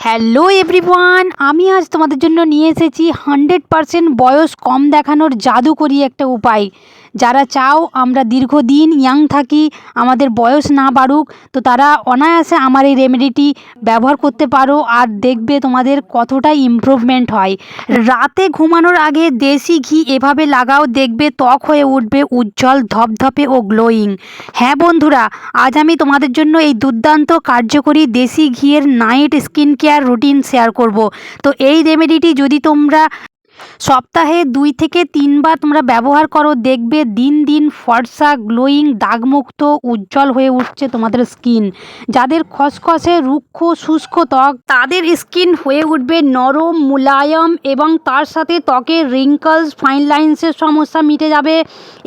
Hello everyone আমি আজ তোমাদের জন্য নিয়ে এসেছি হান্ড্রেড পারসেন্ট বয়স কম দেখানোর জাদুকরি একটা উপায়। যারা চাও আমরা দীর্ঘদিন ইয়াং থাকি, আমাদের বয়স না বাড়ুক, তো তারা অনায়াসে আমার এই রেমেডিটি ব্যবহার করতে পারো আর দেখবে তোমাদের কতটা ইমপ্রুভমেন্ট হয়। রাতে ঘুমানোর আগে দেশি ঘি এভাবে লাগাও, দেখবে ত্বক হয়ে উঠবে, উজ্জ্বল, ধপধপে ও গ্লোয়িং হ্যাঁ বন্ধুরা, আজ আমি তোমাদের জন্য এই দুর্দান্ত কার্যকরী দেশি ঘিয়ের night skin care routine share করব। তো এই রেমেডিটি যদি তোমরা সপ্তাহে দুই থেকে তিনবার তোমরা ব্যবহার করো, দেখবে দিন দিন ফর্সা, গ্লোয়িং, দাগমুক্ত, উজ্জ্বল হয়ে উঠছে তোমাদের স্কিন। যাদের খসখসে, রুক্ষ, শুষ্ক ত্বক, তাদের স্কিন হয়ে উঠবে নরম, মুলায়ম এবং তার সাথে ত্বকের রিঙ্কলস ফাইন লাইন্সের সমস্যা মিটে যাবে।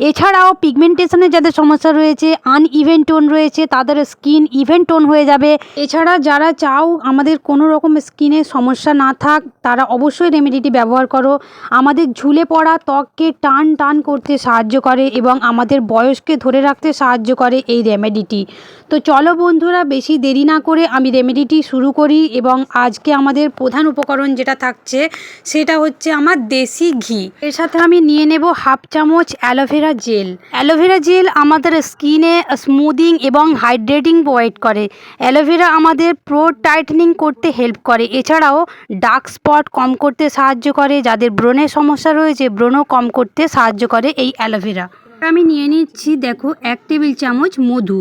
এছাড়াও পিগমেন্টেশনের যাদের সমস্যা রয়েছে আনইভেন টোন রয়েছে, তাদের স্কিন ইভেন টোন হয়ে যাবে। এছাড়া যারা চাও আমাদের কোনো রকম স্কিনের সমস্যা না থাক, তারা অবশ্যই রেমেডিটি ব্যবহার করো। আমাদের ঝুলে পড়া ত্বককে টান টান করতে সাহায্য করে এবং আমাদের বয়সকে ধরে রাখতে সাহায্য করে এই রেমেডিটি তো চলো বন্ধুরা, বেশি দেরি না করে আমি রেমেডিটি শুরু করি এবং আজকে আমাদের প্রধান উপকরণ যেটা থাকছে, সেটা হচ্ছে আমার দেশি ঘি। এর সাথে আমি নিয়ে নেব হাফ চামচ অ্যালোভেরা জেল অ্যালোভেরা জেল আমাদের স্কিনে স্মুদিং এবং হাইড্রেটিং প্রোভাইড করে। অ্যালোভেরা আমাদের প্রো টাইটনিং করতে হেল্প করে। এছাড়াও ডার্ক স্পট কম করতে সাহায্য করে, যাদের ব্রণের সমস্যা রয়েছে, ব্রণও কম করতে সাহায্য করে এই অ্যালোভেরা। আমি নিয়ে নিচ্ছি, দেখো, এক টেবিল চামচ মধু।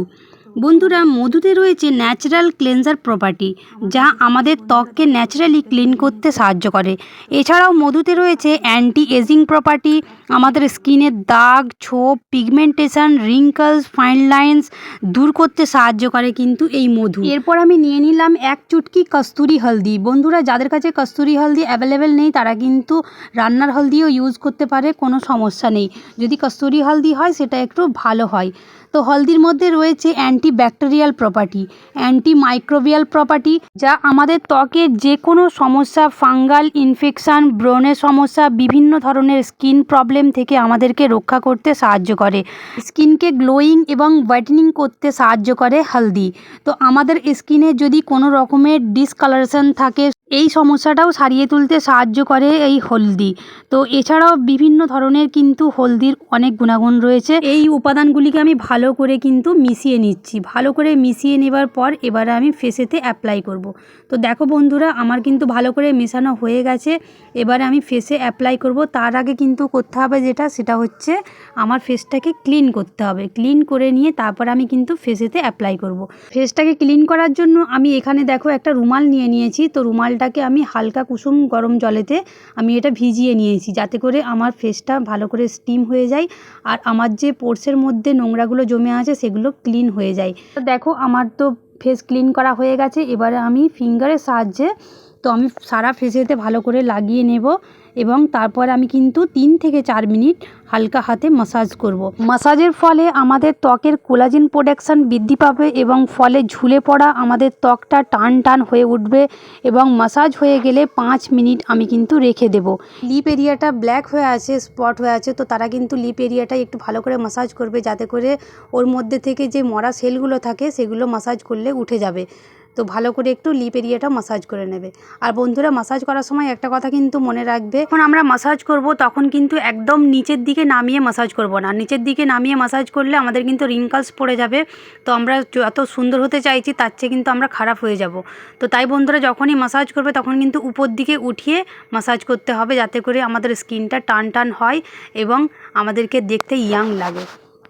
বন্ধুরা, মধুতে রয়েছে ন্যাচারাল ক্লেনজার প্রপার্টি যা আমাদের ত্বককে ন্যাচারালি ক্লিন করতে সাহায্য করে। এছাড়াও মধুতে রয়েছে অ্যান্টি এজিং প্রপার্টি আমাদের স্কিনের দাগ, ছোপ পিগমেন্টেশন রিঙ্কলস ফাইন লাইন্স দূর করতে সাহায্য করে কিন্তু এই মধু। এরপর আমি নিয়ে নিলাম এক চুটকি কস্তুরি হলদি। বন্ধুরা, যাদের কাছে কস্তুরি হলদি অ্যাভেলেবেল নেই, তারা কিন্তু রান্নার হলদিও ইউজ করতে পারে, কোনো সমস্যা নেই। যদি কস্তুরি হলদি হয়, সেটা একটু ভালো হয়। তো হলদির মধ্যে রয়েছে antibacterial property antimicrobial property, যা আমাদের ত্বকের যে কোনো সমস্যা, ফাঙ্গাল ইনফেকশান ব্রণের সমস্যা, বিভিন্ন ধরনের স্কিন প্রবলেম থেকে আমাদেরকে রক্ষা করতে সাহায্য করে। স্কিনকে গ্লোয়িং এবং হোয়াইটেনিং করতে সাহায্য করে হলদি। তো আমাদের স্কিনে যদি কোনো রকমের ডিসকালারেশন থাকে এই সমস্যাটাও সারিয়ে তুলতে সাহায্য করে এই হলদি। তো এছাড়াও বিভিন্ন ধরনের কিন্তু হলদির অনেক গুণাগুণ রয়েছে। এই উপাদানগুলিকে আমি ভালো করে কিন্তু মিশিয়ে নিচ্ছি। ভালো করে মিশিয়ে নেবার পর এবারে আমি ফেসেতে অ্যাপ্লাই করব। তো দেখো বন্ধুরা, আমার কিন্তু ভালো করে মেশানো হয়ে গেছে। এবারে আমি ফেসে অ্যাপ্লাই করব। তার আগে কিন্তু করতে হবে যেটা, সেটা হচ্ছে আমার ফেসটাকে ক্লিন করতে হবে। ক্লিন করে নিয়ে তারপর আমি কিন্তু ফেসেতে অ্যাপ্লাই করব। ফেসটাকে ক্লিন করার জন্য আমি এখানে দেখো একটা রুমাল নিয়ে নিয়েছি। তো রুমালটাকে আমি হালকা কুসুম গরম জলেতে আমি এটা ভিজিয়ে নিয়েছি, যাতে করে আমার ফেসটা ভালো করে স্টিম হয়ে যায় আর আমার যে পোর্সের মধ্যে নোংরাগুলো জমে আছে সেগুলো ক্লিন হয়ে যায়। দেখো আমার তো ফেস ক্লিন করা হয়ে গেছে, এবারে আমি ফিঙ্গারের সাহায্যে তো আমি সারা ফেসেতে ভালো করে লাগিয়ে নেব। এবং তারপর আমি কিন্তু তিন থেকে চার মিনিট হালকা হাতে মাসাজ করব। মাসাজের ফলে আমাদের ত্বকের কোলাজিন প্রোডাকশান বৃদ্ধি পাবে এবং ফলে ঝুলে পড়া আমাদের ত্বকটা টান টান হয়ে উঠবে এবং মাসাজ হয়ে গেলে পাঁচ মিনিট আমি কিন্তু রেখে দেব লিপ এরিয়াটা ব্ল্যাক হয়ে আছে স্পট হয়ে আছে, তো তারা কিন্তু লিপ এরিয়াটা একটু ভালো করে মাসাজ করবে যাতে করে ওর মধ্যে থেকে যে মরা সেলগুলো থাকে সেগুলো মাসাজ করলে উঠে যাবে তো ভালো করে একটু লিপ এরিয়াটা মাসাজ করে নেবে। আর বন্ধুরা মাসাজ করার সময় একটা কথা কিন্তু মনে রাখবে, যখন আমরা মাসাজ করব, তখন কিন্তু একদম নিচের দিকে নামিয়ে মাসাজ করব না। নিচের দিকে নামিয়ে মাসাজ করলে আমাদের কিন্তু রিঙ্কলস পড়ে যাবে। তো আমরা যত সুন্দর হতে চাইছি, তার চেয়ে কিন্তু আমরা খারাপ হয়ে যাব। তো তাই বন্ধুরা, যখনই মাসাজ করবে, তখন কিন্তু উপর দিকে উঠিয়ে মাসাজ করতে হবে, যাতে করে আমাদের স্কিনটা টান টান হয় এবং আমাদেরকে দেখতে ইয়াং লাগে।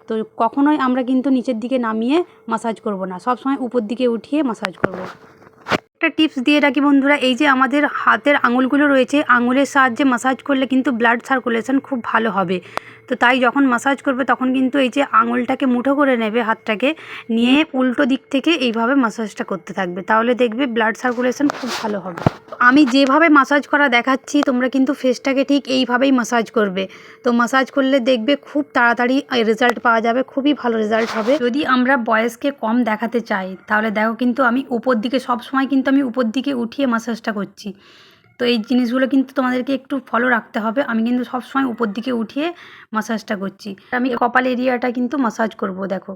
তো কখনোই আমরা কিন্তু নিচের দিকে নামিয়ে মাসাজ করব না। সব সময় উপর দিকে উঠিয়ে মাসাজ করব। একটা টিপস দিয়ে রাখি বন্ধুরা, এই যে আমাদের হাতের আঙুলগুলো রয়েছে, আঙুলের সাহায্যে মাসাজ করলে কিন্তু ব্লাড সার্কুলেশন খুব ভালো হবে। তো তাই যখন মাসাজ করবে তখন কিন্তু এই যে আঙুলটাকে মুঠো করে নেবে হাতটাকে, নিয়ে উল্টো দিক থেকে এইভাবে মাসাজটা করতে থাকবে। তাহলে দেখবে ব্লাড সার্কুলেশন খুব ভালো হবে। আমি যেভাবে মাসাজ করা দেখাচ্ছি, তোমরা কিন্তু ফেসটাকে ঠিক এইভাবেই মাসাজ করবে। তো মাসাজ করলে দেখবে খুব তাড়াতাড়ি রেজাল্ট পাওয়া যাবে, খুবই ভালো রেজাল্ট হবে। যদি আমরা বয়সকে কম দেখাতে চাই, তাহলে দেখো কিন্তু আমি উপর দিকে, সবসময় কিন্তু আমি উপর দিকে উঠিয়ে মাসাজটা করছি। তো এই জিনিসগুলো কিন্তু তোমাদেরকে একটু ফলো রাখতে হবে। আমি কিন্তু সবসময় উপর দিকে উঠিয়ে মাসাজটা করছি। আমি কপাল এরিয়াটা কিন্তু মাসাজ করব দেখো।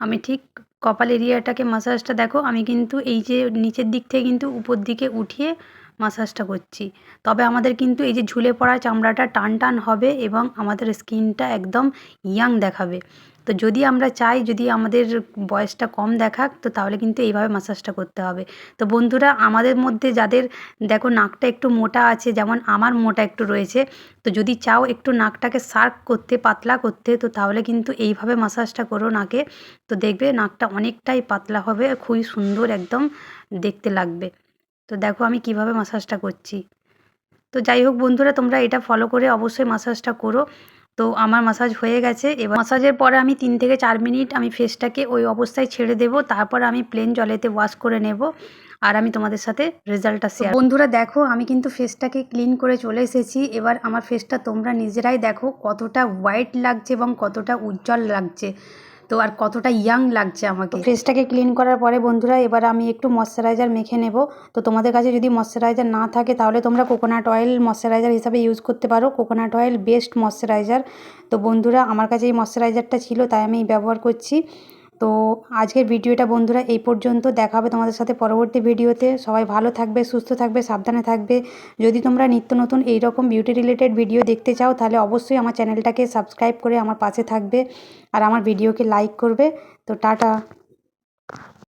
আমি ঠিক কপাল এরিয়াটাকে মাসাজটা দেখো আমি কিন্তু এই যে নিচের দিক থেকে কিন্তু উপর দিকে উঠিয়ে মাসাজটা করছি। তবে আমাদের কিন্তু এই যে ঝুলে পড়া চামড়াটা টান টান হবে এবং আমাদের স্কিনটা একদম ইয়াং দেখাবে। তো যদি আমরা চাই, যদি আমাদের বয়সটা কম দেখাক, তো তাহলে কিন্তু এইভাবে মাসাজটা করতে হবে। তো বন্ধুরা, আমাদের মধ্যে যাদের, দেখো নাকটা একটু মোটা আছে, যেমন আমার মোটা একটু রয়েছে, তো যদি চাও একটু নাকটাকে শার্প করতে, পাতলা করতে, তো তাহলে কিন্তু এইভাবে মাসাজটা করো নাকে। তো দেখবে নাকটা অনেকটাই পাতলা হবে, খুবই সুন্দর একদম দেখতে লাগবে। তো দেখো আমি কীভাবে মাসাজটা করছি। তো যাই হোক বন্ধুরা, তোমরা এটা ফলো করে অবশ্যই মাসাজটা করো। তো আমার মাসাজ হয়ে গেছে। এবার মাসাজের পরে আমি তিন থেকে চার মিনিট আমি ফেসটাকে ওই অবস্থায় ছেড়ে দেব। তারপর আমি প্লেন জলেতে ওয়াশ করে নেব। আর আমি তোমাদের সাথে রেজাল্টটা শেয়ার বন্ধুরা, দেখো, আমি কিন্তু ফেসটাকে ক্লিন করে চলে এসেছি। এবার আমার ফেসটা তোমরা নিজেরাই দেখো কতটা হোয়াইট লাগছে এবং কতটা উজ্জ্বল লাগছে। তো আর কতটা ইয়াং লাগছে আমাকে। ফেসটাকে ক্লিন করার পরে বন্ধুরা, এবার আমি একটু ময়শ্চারাইজার মেখে নেব। তো তোমাদের কাছে যদি ময়শ্চারাইজার না থাকে, তাহলে তোমরা কোকোনাট অয়েল ময়শ্চারাইজার হিসাবে ইউজ করতে পারো। কোকোনাট অয়েল বেস্ট ময়শ্চারাইজার তো বন্ধুরা, আমার কাছে এই ময়শ্চারাইজারটা ছিল, তাই আমি ব্যবহার করছি। তো আজকের ভিডিওটা বন্ধুরা এই পর্যন্ত। দেখা হবে তোমাদের সাথে পরবর্তী ভিডিওতে। সবাই ভালো থাকবে, সুস্থ থাকবে, সাবধানে থাকবে। যদি তোমরা নিত্য নতুন এইরকম বিউটি রিলেটেড ভিডিও দেখতে চাও, তাহলে অবশ্যই আমার চ্যানেলটাকে সাবস্ক্রাইব করে আমার পাশে থাকবে। আর আমার ভিডিওকে লাইক করবে। তো টাটা।